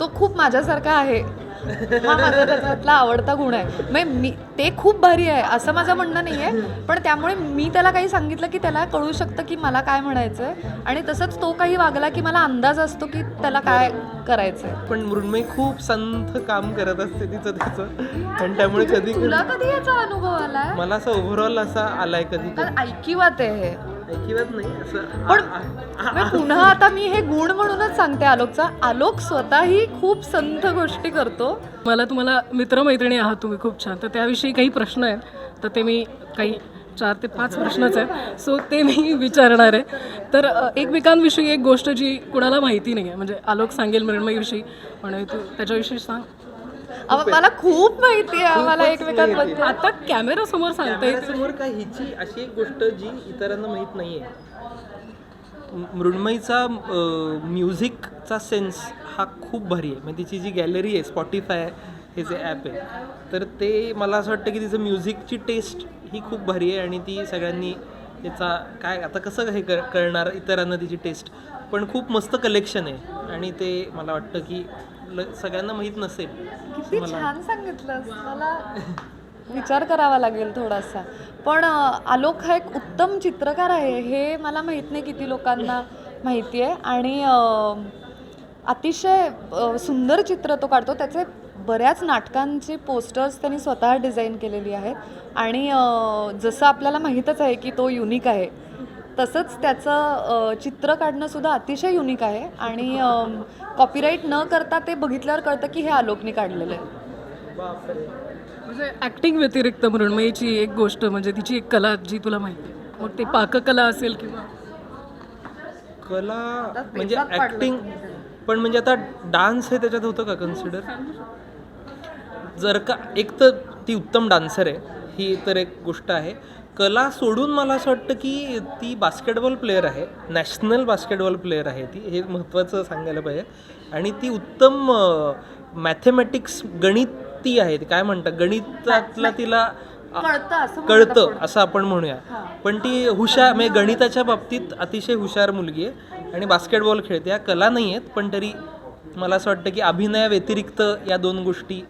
तो खूप माझ्यासारखा आहे. हा माझा त्याच्यातला आवडता गुण आहे. म्हणजे मी ते खूप भारी आहे असं माझं म्हणणं नाही आहे पण त्यामुळे मी त्याला काही सांगितलं की त्याला कळू शकतं की मला काय म्हणायचं आहे आणि तसंच तो काही वागला की मला अंदाज असतो की त्याला काय करायचं आहे पण मृण्मयी खूप संथ काम करत असते तिचं तिचं आणि त्यामुळे कधी तुला कधी याचा अनुभव आलाय? मला असं ओव्हरऑल असा आलाय कधी ऐकिवात आहे हे. ऐकिवत नाही असं पण मी पुन्हा आता मी हे गुण म्हणूनच सांगते आलोकचा. आलोक स्वतःही खूप संथ गोष्टी करतो. मला तुम्हाला मित्रमैत्रिणी आहात तुम्ही खूप छान. तर त्याविषयी काही प्रश्न आहेत. तर ते मी काही चार ते पाच प्रश्नच आहेत. सो ते मी विचारणार आहे. तर अ, एकमेकांविषयी एक गोष्ट जी कुणाला माहिती नाही आहे म्हणजे आलोक सांगेल मृण्मयीविषयी पण तू त्याच्याविषयी सांग. मला खूप माहिती आहे आम्हाला एकमेकांबद्दल. आता कॅमेरासमोर सांगता येईल समोर काय हिची अशी एक गोष्ट जी इतरांना माहीत नाहीये. मृण्मयीचा म्युझिकचा सेन्स हा खूप भारी आहे. म्हणजे तिची जी गॅलरी आहे स्पॉटीफाय हे जे ॲप आहे तर ते मला असं वाटतं की तिचं म्युझिकची टेस्ट ही खूप भारी आहे आणि ती सगळ्यांनी त्याचा काय आता कसं हे कर कळणार इतरांना तिची टेस्ट पण खूप मस्त कलेक्शन आहे. आणि ते मला वाटतं की सगळ्यांना माहीत नसेल. किती छान सांगितलं मला विचार करावा लागेल थोडासा. पण आलोक हा एक उत्तम चित्रकार आहे. हे मला माहीत नाही किती लोकांना माहिती आहे. आणि अतिशय सुंदर चित्र तो काढतो. त्याचे बऱ्याच नाटकांची पोस्टर्स त्यांनी स्वतः डिझाईन केलेली आहेत. आणि जसं आपल्याला माहीतच आहे की तो युनिक आहे तसंच त्याचं चित्र काढणं सुद्धा अतिशय युनिक आहे. आणि कॉपीराईट न करता ते बघितल्यावर कळतं की हे आलोकने काढलेलं आहे. म्हणजे ॲक्टिंग व्यतिरिक्त मृण्मयीची एक गोष्ट म्हणजे तिची एक कला जी तुला माहिती आहे. मग ते पाककला असेल किंवा कला म्हणजे ऍक्टिंग पण म्हणजे आता डान्स हे त्याच्यात होतं का कन्सिडर जर का एक तर ती उत्तम डान्सर आहे ही तर एक गोष्ट आहे. कला सोडून मला असं वाटतं की ती बास्केटबॉल प्लेअर आहे नॅशनल बास्केटबॉल प्लेअर आहे ती. हे महत्त्वाचं सांगायला पाहिजे. आणि ती उत्तम मॅथेमॅटिक्स गणिती आहे. ती काय म्हणतात? गणितातला तिला कळतं असं आपण. म्हणूया. पण ती हुशार म्हणजे गणिताच्या बाबतीत अतिशय हुशार मुलगी आहे. आणि बास्केटबॉल खेळते. या कला नाही आहेत पण तरी मला असं वाटतं की अभिनयाव्यतिरिक्त या दोन गोष्टी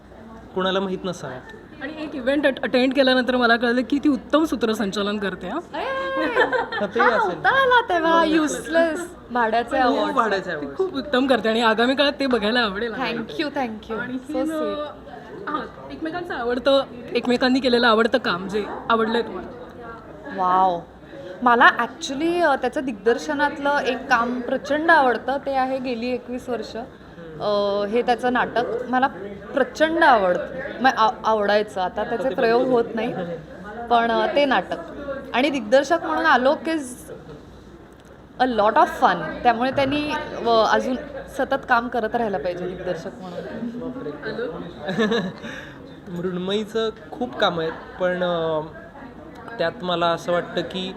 कुणाला माहीत नसाव्यात. आणि एक इव्हेंट अटेंड केल्यानंतर मला कळलं की ती उत्तम सूत्रसंचालन करते हा. तर ते असेल. नव्हता आला तेव्हा युजलेस भाड्याचे अवॉर्ड वाढायचं आहे खूप उत्तम करते आणि आगामी काळात ते बघायला आवडेल थँक्यू थँक्यू सो स्वीट हां एकमेकांचं आवडतं एकमेकांनी केलेलं आवडतं काम जे आवडलंय तुम्हाला. वाव मला ॲक्च्युली त्याचं दिग्दर्शनातलं एक काम प्रचंड आवडतं ते आहे गेली एकवीस वर्ष. हे त्याचं नाटक मला प्रचंड आवडतं. मग आव- आवडायचं. आता त्याचे प्रयोग होत नाही पण ते नाटक. आणि दिग्दर्शक म्हणून Alok is a lot of fun त्यामुळे त्यांनी व अजून सतत काम करत राहायला पाहिजे दिग्दर्शक म्हणून. मृण्मयीचं खूप कामं आहेत पण त्यात मला असं वाटतं की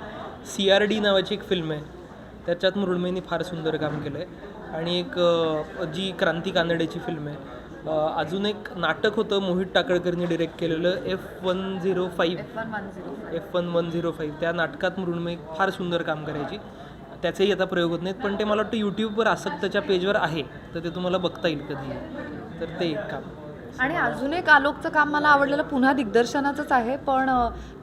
सी आर डी नावाची एक फिल्म आहे. त्याच्यात मृण्मयीने फार सुंदर काम केलं आहे आणि एक जी क्रांती कानडेची फिल्म आहे. अजून एक नाटक होतं मोहित टाकळकरनी डिरेक्ट केलेलं F one zero five F one one zero five त्या नाटकात मृण्मयी फार सुंदर काम करायची. त्याचेही आता प्रयोग होत नाहीत पण ते मला वाटतं यूट्यूबवर आसक्तच्या पेजवर आहे. तर ते तुम्हाला बघता येईल कधी. तर ते एक काम. आणि अजून एक आलोकचं काम मला आवडलेलं पुन्हा दिग्दर्शनाचंच आहे पण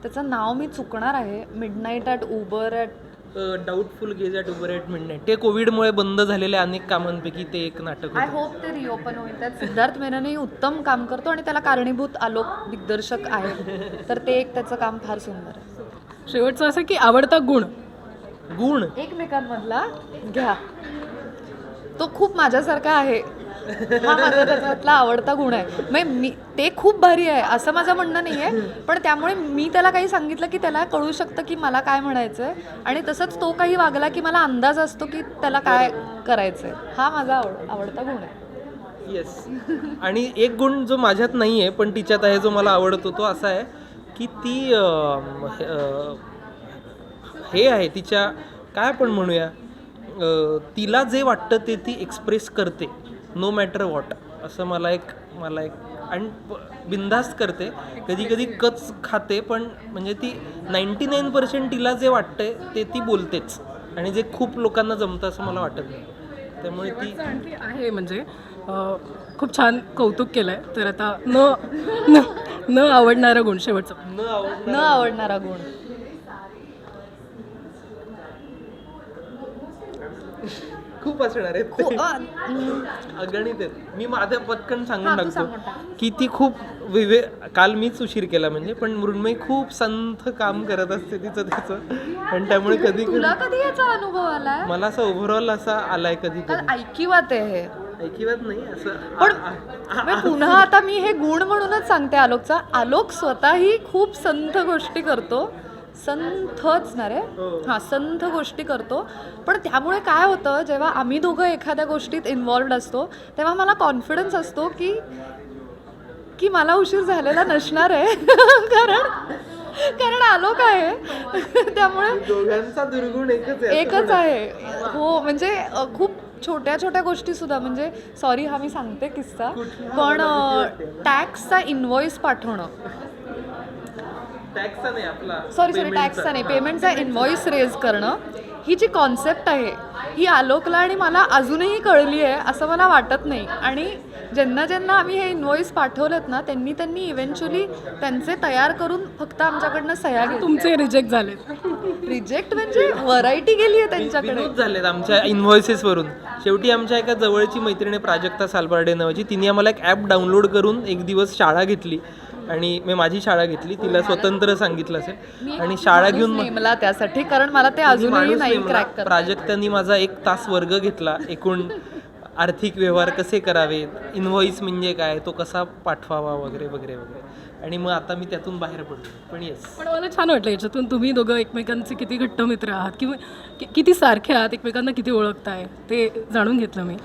त्याचं नाव मी चुकणार आहे. Midnight at Uber at doubtful gauge at Uber at midnight ते कोविडमुळे बंद झालेल्या अनेक कामांपैकी ते एक नाटक आय होप ते रिओपन होईल. त्यात सिद्धार्थ मेननही उत्तम काम करतो आणि त्याला कारणीभूत आलोक दिग्दर्शक आहे. तर ते एक त्याचं काम फार सुंदर आहे. शेवटचं असं की आवडता गुण. गुण. एकमेकांमधला घ्या. तो खूप माझ्यासारखा आहे. हा माझा त्याच्यातला आवडता गुण आहे. म्हणजे मी ते खूप भारी आहे असं माझं म्हणणं नाही आहे पण त्यामुळे मी त्याला काही सांगितलं की त्याला कळू शकतं की मला काय म्हणायचं आहे आणि तसंच तो काही वागला की मला अंदाज असतो की त्याला काय करायचं आहे हा माझा आवड आवडता गुण आहे. येस आणि एक गुण जो माझ्यात नाही आहे पण तिच्यात आहे जो मला आवडतो तो असा आहे की ती हे आहे तिच्या काय आपण म्हणूया तिला जे वाटतं ते ती एक्सप्रेस करते. नो मॅटर वॉट असं मला एक मला एक आणि बिनधास्त करते. कधी कधी कच खाते पण म्हणजे ती नाईन्टी नाईन पर्सेंट तिला जे वाटतंय ते ती बोलतेच. आणि जे खूप लोकांना जमतं असं मला वाटत नाही. त्यामुळे ती आणखी आहे म्हणजे खूप छान कौतुक केलं आहे तर आता न न न आवडणारा गुण शेवटचा. न आवड न आवडणारा गुण. खूप असणार आहेत अगणित आहेत. मी माझ्या पटकन सांगून हा, तू सांगून टाकतो की ती खूप विवे काल मीच उशीर केला म्हणजे पण मृण्मयी खूप संथ काम करत असते तिचं तिचं आणि त्यामुळे कधी तुला कधी याचा अनुभव आलाय? मला असं ओव्हरऑल असा आलाय कधी कारण कधी ऐकिवात आहे हे. ऐकिवात नाही असं पण मी पुन्हा आता मी हे गुण म्हणूनच सांगते आलोकचा. आलोक स्वतःही खूप संथ गोष्टी करतो. संथच ना रे. हो. हां संथ गोष्टी करतो. पण त्यामुळे काय होतं जेव्हा आम्ही दोघं एखाद्या गोष्टीत इन्वॉल्ड असतो तेव्हा मला कॉन्फिडन्स असतो की की मला उशीर झालेला नसणार आहे. कारण कारण आलोक आहे. त्यामुळे एकच आहे हो म्हणजे खूप छोट्या छोट्या गोष्टी सुद्धा म्हणजे सॉरी हा मी सांगते किस्सा. पण टॅक्सचा इनवॉइस पाठवणं. टॅक्सचा नाही आपला. सॉरी सॉरी टॅक्सचा नाही. पेमेंटचा इनवॉइस रेज करणं ही जी कॉन्सेप्ट आहे ही आलोकला आणि मला अजूनही कळली आहे असं मला वाटत नाही. आणि ज्यांना ज्यांना आम्ही हे इनवॉइस पाठवलेत ना त्यांनी त्यांनी इव्हेंच्युअली त्यांचे तयार करून फक्त आमच्याकडनं सह्या घेतल्या. तुमचे रिजेक्ट झाले रिजेक्ट म्हणजे व्हरायटी गेली आहे त्यांच्याकडे. विनोद झालेत आमच्या इन्व्हॉइसेस वरून. शेवटी आमच्या एका जवळची मैत्रिणी प्राजक्ता सालबार्डे नावाची तिने आम्हाला एक ॲप डाउनलोड करून एक दिवस शाळा घेतली. आणि मी माझी शाळा घेतली तिला स्वतंत्र सांगितलं असेल. आणि शाळा घेऊन नेमला त्यासाठी कारण मला ते अजूनही नाही. क्रॅक प्राजक्तांनी माझा एक तास वर्ग घेतला एकूण आर्थिक व्यवहार कसे करावेत इन्व्हॉइस म्हणजे काय तो कसा पाठवावा वगैरे वगैरे वगैरे. आणि मग आता मी त्यातून बाहेर पडलो. पण येस पण मला छान वाटलं याच्यातून तुम्ही दोघं एकमेकांचे किती घट्ट मित्र आहात किंवा कि- किती सारखे आहात एकमेकांना किती ओळखताय ते जाणून घेतलं मी.